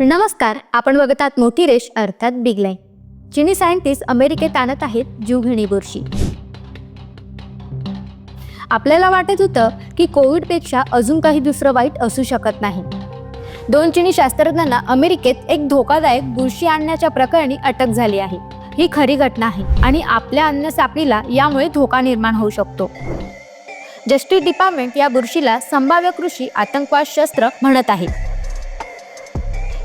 नमस्कार आपण बघतात मोठी रेष अर्थात बिग लाईन चिनी सायंटिस्ट अमेरिकेत आणत आहेत जीवघेणी बुरशी. आपल्याला वाटत होतं की कोविडपेक्षा अजून काही दुसरं वाईट असू शकत नाही. दोन चिनी शास्त्रज्ञांना अमेरिकेत एक धोकादायक बुरशी आणण्याच्या प्रकरणी अटक झाली आहे. ही खरी घटना आहे आणि आपल्या अन्न सापडीला यामुळे धोका निर्माण होऊ शकतो. जस्टिस डिपार्टमेंट या बुरशीला संभाव्य कृषी आतंकवाद शस्त्र म्हणत आहे.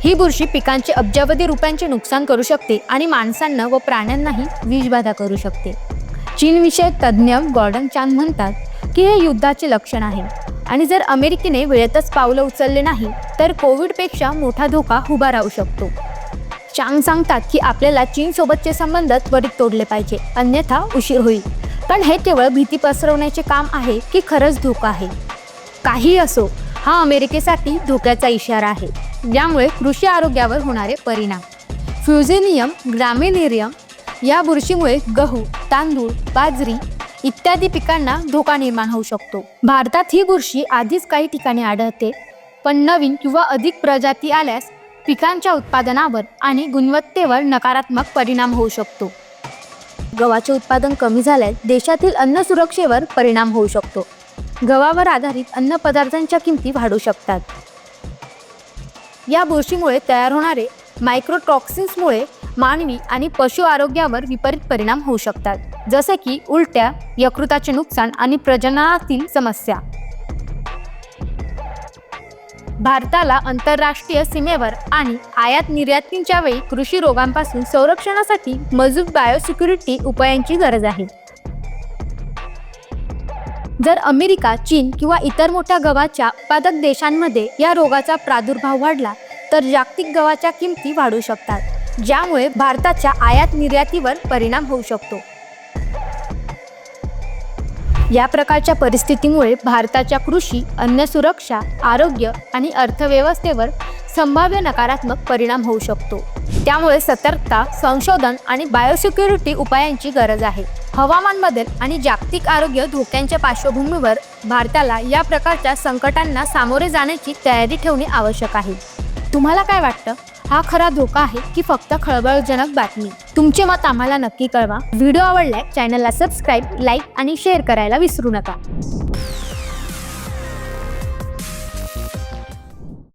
ही बुरशी पिकांचे अब्जावधी रुपयांचे नुकसान करू शकते आणि माणसांना व प्राण्यांनाही विषबाधा करू शकते. चीनविषयक तज्ज्ञ गॉर्डन चांद म्हणतात की हे युद्धाचे लक्षण आहे. आणि जर अमेरिकेने वेळेतच पावलं उचलले नाही तर कोविडपेक्षा मोठा धोका उभा राहू शकतो. चांग सांगतात की आपल्याला चीनसोबतचे संबंध त्वरित तोडले पाहिजे अन्यथा उशीर होईल. पण हे केवळ भीती पसरवण्याचे काम आहे की खरंच धोका आहे. काही असो हा अमेरिकेसाठी धोक्याचा इशारा आहे. ज्यामुळे कृषी आरोग्यावर होणारे परिणाम. फ्युझेनियम ग्रामिनेरियम या बुरशीमुळे गहू तांदूळ बाजरी इत्यादी पिकांना धोका निर्माण होऊ शकतो. भारतात ही बुरशी आधीच काही ठिकाणी आढळते पण नवीन किंवा अधिक प्रजाती आल्यास पिकांच्या उत्पादनावर आणि गुणवत्तेवर नकारात्मक परिणाम होऊ शकतो. गव्हाचे उत्पादन कमी झाल्यास देशातील अन्न सुरक्षेवर परिणाम होऊ शकतो. गव्हावर आधारित अन्न पदार्थांच्या किमती वाढू शकतात. या बुरशीमुळे तयार होणारे मायक्रोटॉक्सिन्समुळे मानवी आणि पशु आरोग्यावर विपरीत परिणाम होऊ शकतात. जसे की उलट्या यकृताचे नुकसान आणि प्रजननातील समस्या. भारताला आंतरराष्ट्रीय सीमेवर आणि आयात निर्यातींच्या वेळी कृषी रोगांपासून संरक्षणासाठी मजबूत बायोसिक्युरिटी उपायांची गरज आहे. जर अमेरिका चीन किंवा इतर मोठ्या गव्हाच्या उत्पादक देशांमध्ये या रोगाचा प्रादुर्भाव वाढला तर जागतिक गव्हाच्या किमती वाढू शकतात ज्यामुळे भारताच्या आयात निर्यातीवर परिणाम होऊ शकतो. या प्रकारच्या परिस्थितीमुळे भारताच्या कृषी अन्न सुरक्षा आरोग्य आणि अर्थव्यवस्थेवर संभाव्य नकारात्मक परिणाम होऊ शकतो. त्यामुळे सतर्कता संशोधन आणि बायोसिक्युरिटी उपायांची गरज आहे. हवामान बदल आणि जागतिक आरोग्य धोक्यांच्या पार्श्वभूमीवर भारताला या प्रकारच्या संकटांना सामोरे जाण्याची तयारी ठेवणे आवश्यक आहे. तुम्हाला काय वाटतं? हा खरा धोका आहे की फक्त खळबळजनक बातमी? तुमचे मत आम्हाला नक्की कळवा. व्हिडिओ आवडल्यास चॅनलला सबस्क्राईब लाईक आणि शेअर करायला विसरू नका.